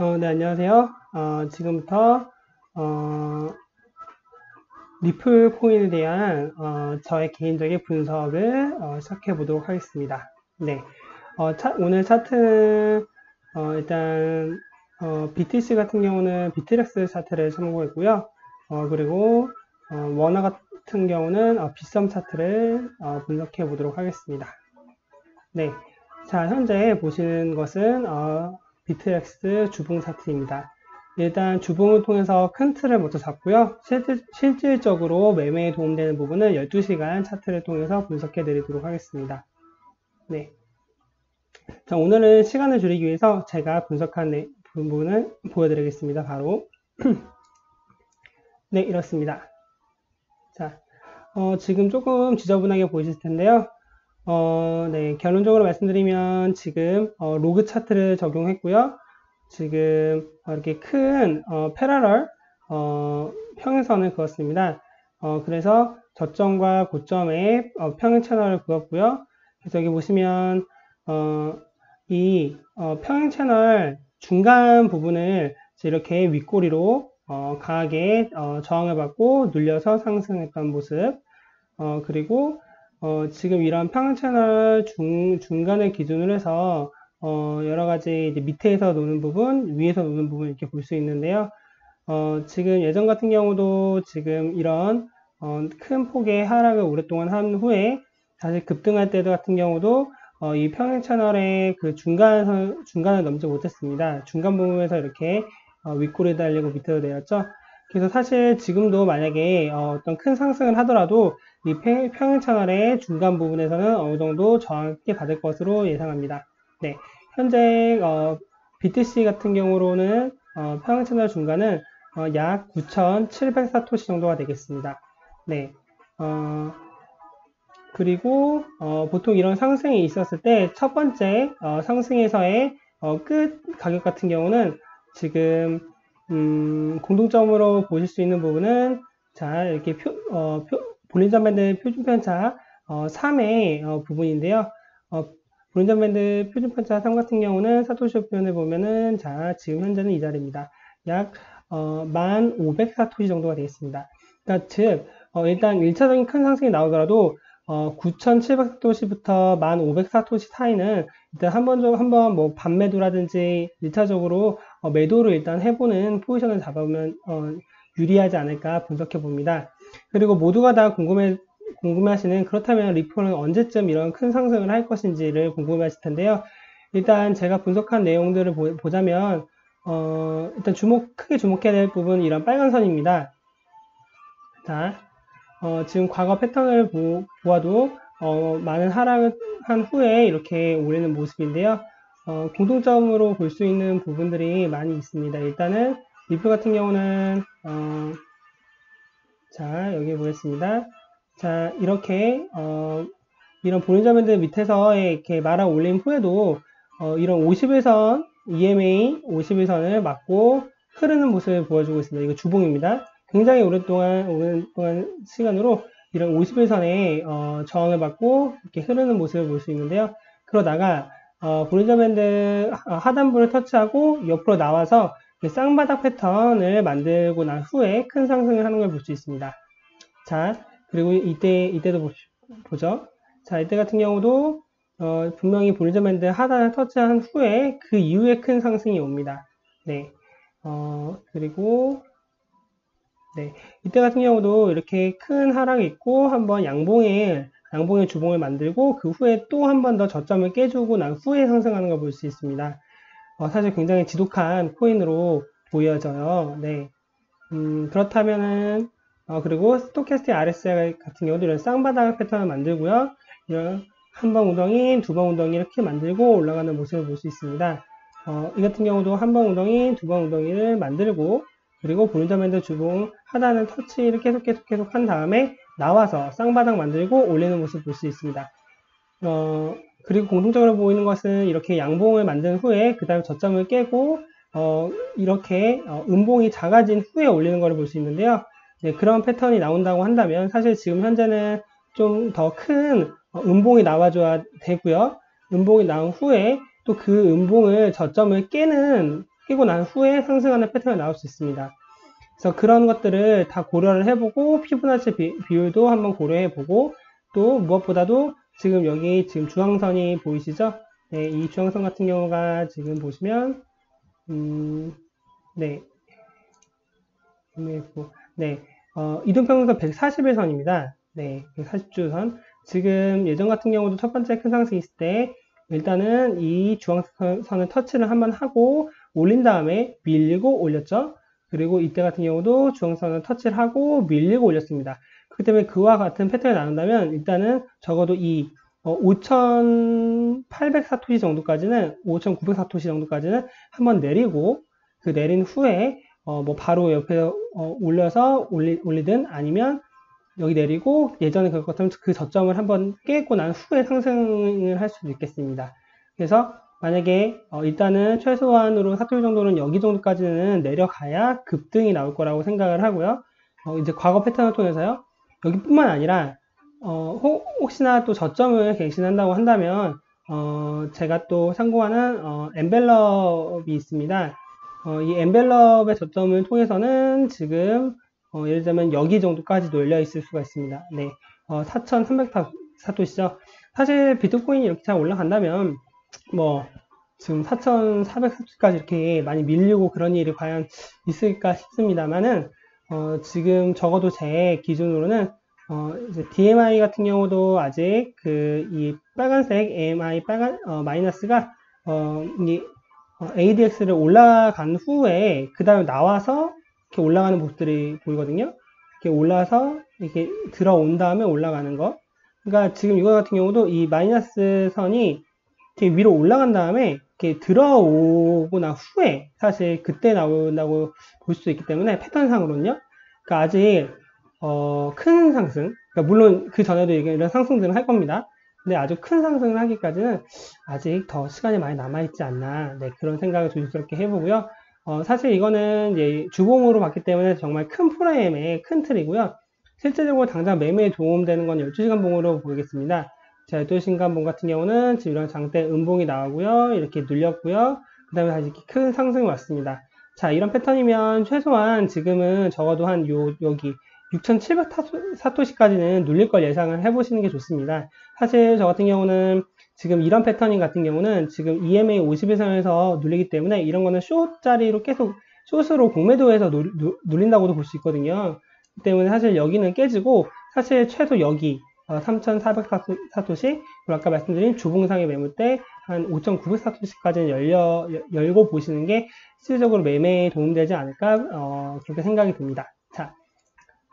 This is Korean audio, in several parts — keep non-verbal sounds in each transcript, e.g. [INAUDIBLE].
어, 네, 안녕하세요. 어, 지금부터, 어, 리플 코인에 대한, 어, 저의 개인적인 분석을, 어, 시작해 보도록 하겠습니다. 네. 어, 차, 오늘 차트는, 어, 일단, 어, BTC 같은 경우는 비트렉스 차트를 참고했고요. 어, 그리고, 어, 원화 같은 경우는, 어, 빗썸 차트를, 어, 분석해 보도록 하겠습니다. 네. 자, 현재 보시는 것은, 어, 비트렉스 주봉 차트입니다. 일단 주봉을 통해서 큰 틀을 먼저 잡고요. 실질, 적으로 매매에 도움되는 부분은 12시간 차트를 통해서 분석해 드리도록 하겠습니다. 네. 자, 오늘은 시간을 줄이기 위해서 제가 분석한 네, 부분을 보여드리겠습니다. 바로. [CLEARS THROAT] 네, 이렇습니다. 자, 어, 지금 조금 지저분하게 보이실 텐데요. 어, 네, 결론적으로 말씀드리면 지금 어, 로그 차트를 적용했고요. 지금 이렇게 큰 어, 패러럴 어, 평행선을 그었습니다. 어, 그래서 저점과 고점에 어, 평행 채널을 그었고요. 그래서 여기 보시면 어, 이 어, 평행 채널 중간 부분을 이렇게 윗꼬리로 어, 강하게 어, 저항을 받고 눌려서 상승했던 모습 어, 그리고 어, 지금 이런 평행 채널 중, 중간을 기준으로 해서 어, 여러 가지 밑에서 노는 부분, 위에서 노는 부분 이렇게 볼 수 있는데요. 어, 지금 예전 같은 경우도 지금 이런 어, 큰 폭의 하락을 오랫동안 한 후에 다시 급등할 때 같은 경우도 어, 이 평행 채널의 그 중간 중간을 넘지 못했습니다. 중간 부분에서 이렇게 어, 윗골에 달리고 밑으로 내렸죠. 그래서 사실 지금도 만약에 어, 떤 큰 상승을 하더라도 이 평행 채널의 중간 부분에서는 어느 정도 저항을 받을 것으로 예상합니다. 네, 현재 어, BTC 같은 경우로는 어, 평행 채널 중간은 어, 약 9,700사토시 정도가 되겠습니다. 네, 어, 그리고 어, 보통 이런 상승이 있었을 때 첫 번째 어, 상승에서의 끝 가격 같은 경우는 지금 음, 공통점으로 보실 수 있는 부분은 자 이렇게 표, 어, 표, 볼린전밴드 표준 편차 어, 3의 어, 부분인데요. 어, 볼린전밴드 표준 편차 3 같은 경우는 사토시 표현을 보면은 자 지금 현재는 이 자리입니다. 약 어, 1500사토시 정도가 되겠습니다. 그러니까 즉 어, 일단 1차적인 큰 상승이 나오더라도 어, 9,700사토시부터 1,500사토시 사이는 일단 한번 한번 뭐 반매도라든지 1차적으로 어, 매도를 일단 해보는 포지션을 잡아보면 어, 유리하지 않을까 분석해 봅니다. 그리고 모두가 다 궁금해 궁금해하시는 그렇다면 리플은 언제쯤 이런 큰 상승을 할 것인지를 궁금해하실 텐데요. 일단 제가 분석한 내용들을 보, 자면 어, 일단 주목 크게 주목해야 될 부분은 이런 빨간 선입니다. 자, 어, 지금 과거 패턴을 보, 아도 어, 많은 하락을 한 후에 이렇게 오르는 모습인데요. 어, 공통점으로 볼 수 있는 부분들이 많이 있습니다. 일단은 리플 같은 경우는 어, 자 여기 보겠습니다. 자 이렇게 어, 이런 보린자밴드 밑에서 이렇게 말아 올린 후에도 어, 이런 51선 EMA 51선을 맞고 흐르는 모습을 보여주고 있습니다. 이거 주봉입니다. 굉장히 오랫동안, 오랫동안 시간으로 이런 51선에 어, 저항을 받고 이렇게 흐르는 모습을 볼 수 있는데요. 그러다가 어, 볼린저밴드 하단부를 터치하고 옆으로 나와서 쌍바닥 패턴을 만들고 난 후에 큰 상승을 하는 걸 볼 수 있습니다. 자, 그리고 이때, 이때도 보 죠. 자, 이때 같은 경우도 어, 분명히 볼린저밴드 하단을 터치한 후에 그 이후에 큰 상승이 옵니다. 네. 어, 그리고 네. 이때 같은 경우도 이렇게 큰 하락이 있고 한번 양봉의 양봉의 주봉을 만들고 그 후에 또 한 번 더 저점을 깨주고 난 후에 상승하는 걸 볼 수 있습니다. 어, 사실 굉장히 지독한 코인으로 보여져요. 네. 음, 그렇다면은 어, 그리고 스토캐스틱 RSI 같은 경우도 이런 쌍바닥 패턴을 만들고요. 이런 한번 우덩이, 두번 우덩이 이렇게 만들고 올라가는 모습을 볼 수 있습니다. 어, 이 같은 경우도 한번 우덩이, 두번 우덩이를 만들고 그리고 볼린저밴드 주봉 하단은 터치를 계속 계속 계속 한 다음에 나와서 쌍바닥 만들고 올리는 모습 볼 수 있습니다. 어, 그리고 공통적으로 보이는 것은 이렇게 양봉을 만든 후에 그 다음에 저점을 깨고 어, 이렇게 어, 음봉이 작아진 후에 올리는 것을 볼 수 있는데요. 네, 그런 패턴이 나온다고 한다면 사실 지금 현재는 좀 더큰 어, 음봉이 나와줘야 되고요. 음봉이 나온 후에 또 그 음봉을 저점을 깨는 끼고 난 후에 상승하는 패턴이 나올 수 있습니다. 그래서 그런 것들을 다 고려를 해보고 피부나치 비, 비율도 한번 고려해보고 또 무엇보다도 지금 여기 지금 중앙선이 보이시죠? 네, 이 중앙선 같은 경우가 지금 보시면 음, 네, 네, 어, 이동평균선 141선입니다. 네, 140주선. 지금 예전 같은 경우도 첫 번째 큰 상승이 있을 때 일단은 이 중앙선을 터치를 한번 하고 올린 다음에 밀리고 올렸죠. 그리고 이때 같은 경우도 중앙선을 터치를 하고 밀리고 올렸습니다. 그렇기 때문에 그와 같은 패턴이 나온다면 일단은 적어도 이 어, 5,800사토시 정도까지는 5,900사토시 정도까지는 한번 내리고 그 내린 후에 어, 뭐 바로 옆에 어, 올려서 올리, 올리든 아니면 여기 내리고 예전에 그것 같으면 그 저점을 한번 깨고 난 후에 상승을 할 수도 있겠습니다. 그래서 만약에 어 일단은 최소한으로 사토리 정도는 여기 정도까지는 내려가야 급등이 나올 거라고 생각을 하고요. 어 이제 과거 패턴을 통해서요. 여기뿐만 아니라 어 혹시나 또 저점을 갱신한다고 한다면 어 제가 또 참고하는 어 엠벨럽이 있습니다. 어이 엠벨럽의 저점을 통해서는 지금 어, 예를 들면 여기 정도까지도 열려 있을 수가 있습니다. 네, 어, 4,300 사토시죠. 사실 비트코인이 이렇게 잘 올라간다면 뭐 지금 4,400사토시까지 이렇게 많이 밀리고 그런 일이 과연 있을까 싶습니다만은 어, 지금 적어도 제 기준으로는 어, DMI 같은 경우도 아직 그 이 빨간색 AMI 빨간 어, 마이너스가 어, 이 어, ADX를 올라간 후에 그 다음에 나와서 이렇게 올라가는 모습들이 보이거든요. 이렇게 올라서 이렇게 들어온 다음에 올라가는 거. 그러니까 지금 이거 같은 경우도 이 마이너스 선이 이렇게 위로 올라간 다음에 이렇게 들어오고 난 후에 사실 그때 나온다고 볼수 있기 때문에 패턴상으로는요. 그러니까 아직 어, 큰 상승. 그러니까 물론 그 전에도 이런 상승들은 할 겁니다. 근데 아주 큰 상승을 하기까지는 아직 더 시간이 많이 남아있지 않나. 네, 그런 생각을 조심스럽게 해보고요. 어, 사실 이거는 주봉으로 봤기 때문에 정말 큰 프레임의 큰 틀이고요. 실제적으로 당장 매매에 도움되는 건 12시간 봉으로 보이겠습니다. 자, 12시간 봉 같은 경우는 지금 이런 장대 음봉이 나오고요. 이렇게 눌렸고요. 그 다음에 다시 이렇게 큰 상승이 왔습니다. 자, 이런 패턴이면 최소한 지금은 적어도 한 요, 여기 6,700사토시까지는 눌릴 걸 예상을 해보시는 게 좋습니다. 사실 저 같은 경우는 지금 이런 패턴인 같은 경우는 지금 EMA 51선에서 눌리기 때문에 이런 거는 숏자리로 계속 숏으로 공매도해서 눌린다고도 볼 수 있거든요. 그 때문에 사실 여기는 깨지고 사실 최소 여기 3,400사토시 어, 아까 말씀드린 주봉상의 매물대 한 5,900사토시까지는 열려 열고 보시는 게 실질적으로 매매에 도움되지 않을까 어, 그렇게 생각이 듭니다. 자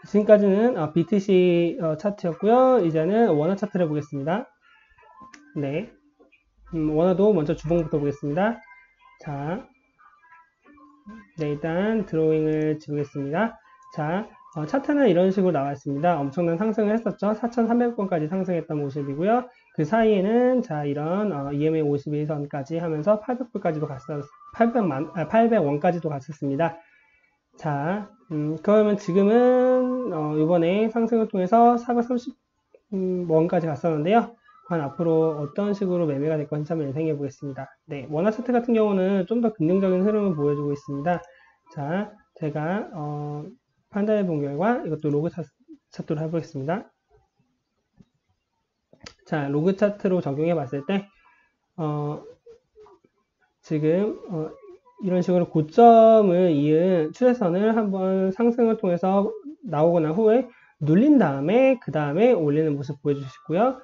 지금까지는 어, BTC 어, 차트였고요. 이제는 원화 차트를 보겠습니다. 네. 음, 원화도 먼저 주봉부터 보겠습니다. 자. 네, 일단 드로잉을 지우겠습니다. 자, 어, 차트는 이런 식으로 나와 있습니다. 엄청난 상승을 했었죠. 4,300원까지 상승했던 모습이고요. 그 사이에는 자, 이런 어, EMA 51선까지 하면서 800불까지도 갔었, 800만, 아, 800원까지도 갔었습니다. 자, 음, 그러면 지금은 어, 이번에 상승을 통해서 430원까지 갔었는데요. 한 앞으로 어떤 식으로 매매가 될 건지 한번 예상해 보겠습니다. 네, 원화 차트 같은 경우는 좀 더 긍정적인 흐름을 보여주고 있습니다. 자, 제가 어, 판단해 본 결과 이것도 로그 차, 차트로 해보겠습니다. 자, 로그 차트로 적용해 봤을 때 어, 지금 어, 이런 식으로 고점을 이은 추세선을 한번 상승을 통해서 나오고 난 후에 눌린 다음에 그 다음에 올리는 모습 보여주시고요.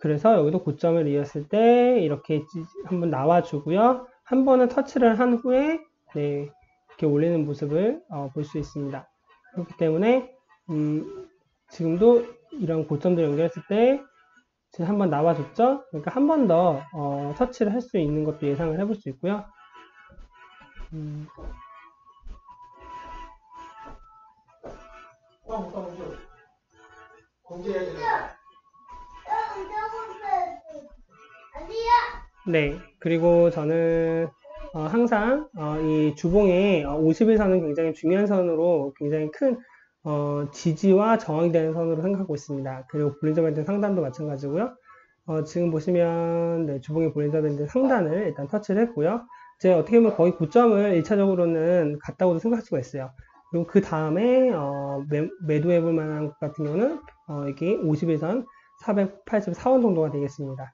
그래서 여기도 고점을 이었을 때 이렇게 한번 나와주고요. 한 번은 터치를 한 후에 네, 이렇게 올리는 모습을 어, 볼 수 있습니다. 그렇기 때문에 음, 지금도 이런 고점들 연결했을 때 지금 한번 나와줬죠? 그러니까 한 번더 어, 터치를 할 수 있는 것도 예상을 해볼 수 있고요. 음. 되는 네, 그리고 저는 어, 항상 어, 이 주봉의 어, 50일 선은 굉장히 중요한 선으로 굉장히 큰 어, 지지와 저항이 되는 선으로 생각하고 있습니다. 그리고 볼린저 밴드 상단도 마찬가지고요. 어, 지금 보시면 네, 주봉의 볼린저 밴드 상단을 일단 터치를 했고요. 이제 어떻게 보면 거의 고점을 1차적으로는 갔다고도 생각할 수가 있어요. 그리고 그 다음에 어, 매, 도해 볼 만한 것 같은 경우는 어, 여기 51선 484원 정도가 되겠습니다.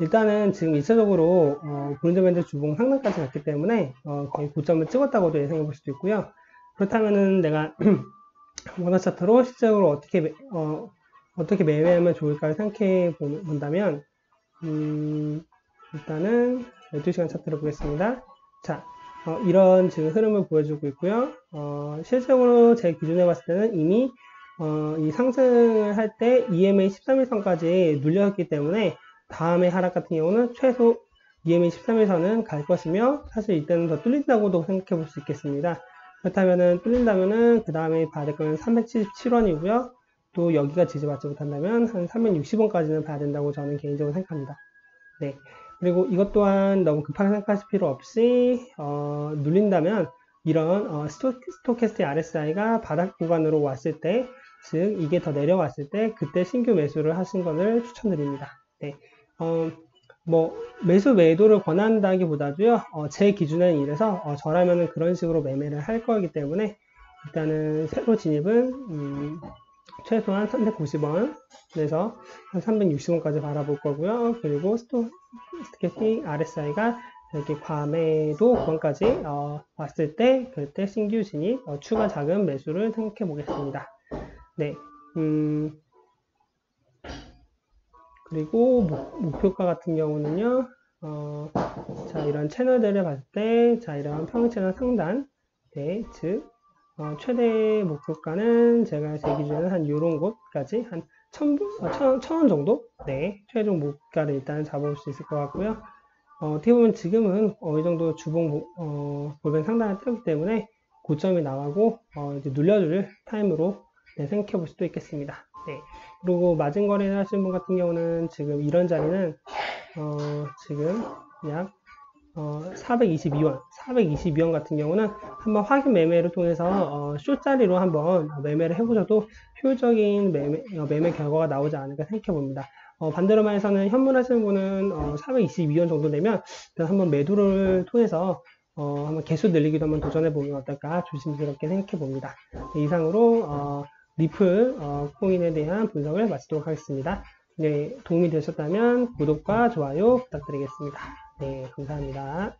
일단은 지금 1차적으로 어, 브론즈밴드 주봉 상단까지 갔기 때문에 어, 거의 고점을 찍었다고도 예상해 볼 수도 있고요. 그렇다면은 내가 [CLEARS THROAT] 원화 차트로 실제적으로 어떻게 어, 어떻게 매매하면 좋을까를 생각해 본다면 음, 일단은 12시간 차트를 보겠습니다. 자, 어, 이런 지금 흐름을 보여주고 있고요. 어, 실질적으로 제 기준에 봤을 때는 이미 어, 이 상승을 할 때 EMA 13일선까지 눌렸기 때문에 다음에 하락 같은 경우는 최소 EMA 13일선은 갈 것이며 사실 이때는 더 뚫린다고도 생각해 볼 수 있겠습니다. 그렇다면은 뚫린다면은 그 다음에 받을 거는 377원이고요. 또 여기가 지지받지 못한다면 한 360원까지는 봐야 된다고 저는 개인적으로 생각합니다. 네. 그리고 이것 또한 너무 급하게 생각하실 필요 없이 어, 눌린다면 이런 어, 스토, 스토캐스트 RSI가 바닥 구간으로 왔을 때, 즉 이게 더 내려왔을 때 그때 신규 매수를 하신 것을 추천드립니다. 네. 어, 뭐 매수 매도를 권한다기보다도요. 어, 제 기준에는 이래서 어, 저라면은 그런 식으로 매매를 할 거기 때문에 일단은 새로 진입은 음, 최소한 390원 그래서 한 360원까지 바라볼 거고요. 그리고 스토, 스토캐팅 RSI가 이렇게 과매도 구간까지 어, 왔을 때 그때 신규 진입 어, 추가 자금 매수를 생각해 보겠습니다. 네, 음, 그리고 목, 표가 같은 경우는요. 어, 자 이런 채널들을 봤을 때, 자 이런 평균 채널 상단, 네, 즉 어, 최대 목표가는 제가 제 기준에는 한 요런 곳까지 한 천, 어, 천, 천 원 정도? 네, 최종 목가를 일단 잡아볼 수 있을 것 같고요. 어, 어떻게 보면 지금은 어느 정도 주봉, 어, 골뱅 상단을 띄었기 때문에 고점이 나가고, 어, 이제 눌려줄 타임으로 네, 생각해 볼 수도 있겠습니다. 네. 그리고 마진 거래를 하시는 분 같은 경우는 지금 이런 자리는, 어, 지금 약 어, 422원, 422원 같은 경우는 한번 확인 매매를 통해서 어, 쇼자리로 한번 매매를 해보셔도 효율적인 매매, 어, 매매 결과가 나오지 않을까 생각해 봅니다. 어, 반대로 말해서는 현물하시는 분은 어, 422원 정도 되면 한번 매도를 통해서 어, 한번 개수 늘리기도 한번 도전해 보면 어떨까 조심스럽게 생각해 봅니다. 네, 이상으로 어, 리플 어, 코인에 대한 분석을 마치도록 하겠습니다. 네, 도움이 되셨다면 구독과 좋아요 부탁드리겠습니다. 네, 감사합니다.